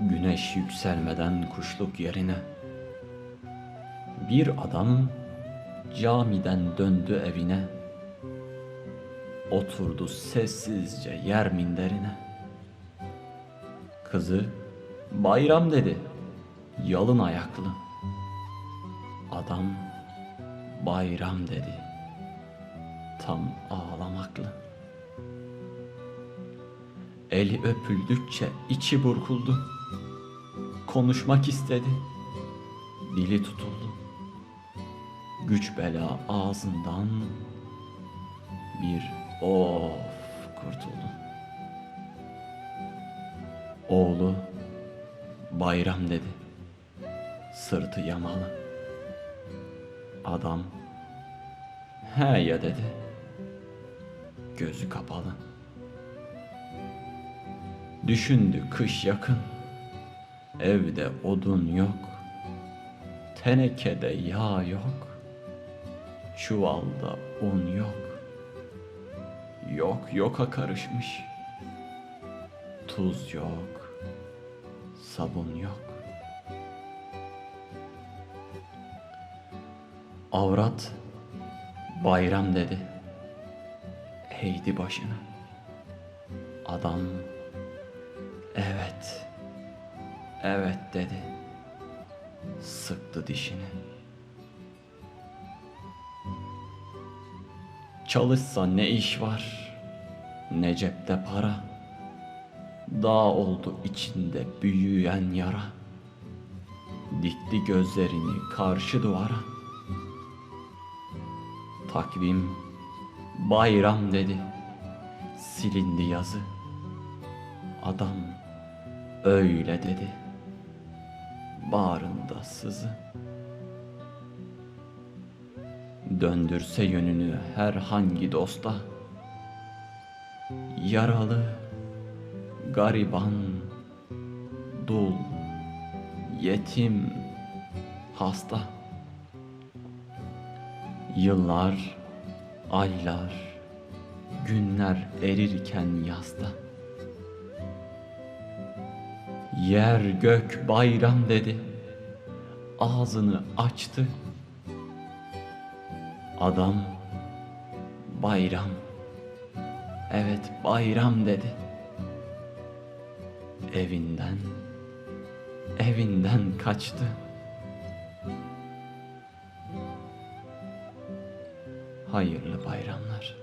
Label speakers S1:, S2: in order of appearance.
S1: Güneş yükselmeden kuşluk yerine bir adam camiden döndü evine. Oturdu sessizce yer minderine. Kızı bayram dedi. Yalın ayaklı. Adam bayram dedi. Tam ağlamaklı. Eli öpüldükçe içi burkuldu. Konuşmak istedi. Dili tutuldu. Güç bela ağzından bir of kurtuldu. Oğlu bayram dedi. Sırtı yamalı. Adam he ya dedi. Gözü kapalı. Düşündü kış yakın. Evde odun yok. Tenekede yağ yok. Çuvalda un yok. Yok yoka karışmış. Tuz yok. Sabun yok. Avrat bayram dedi. Eğdi başını. Adam evet. Evet dedi. Sıktı dişini. Çalışsa ne iş var, ne cepte para. Dağ oldu içinde büyüyen yara. Dikti gözlerini karşı duvara. Takvim bayram dedi. Silindi yazı. Adam öyle dedi. Bağrında sızı. Döndürse yönünü herhangi dosta. Yaralı, gariban, dul, yetim, hasta. Yıllar, aylar, günler erirken yazda Yer gök bayram dedi Ağzını açtı Adam bayram. Evet bayram dedi. Evinden evinden kaçtı. Hayırlı bayramlar.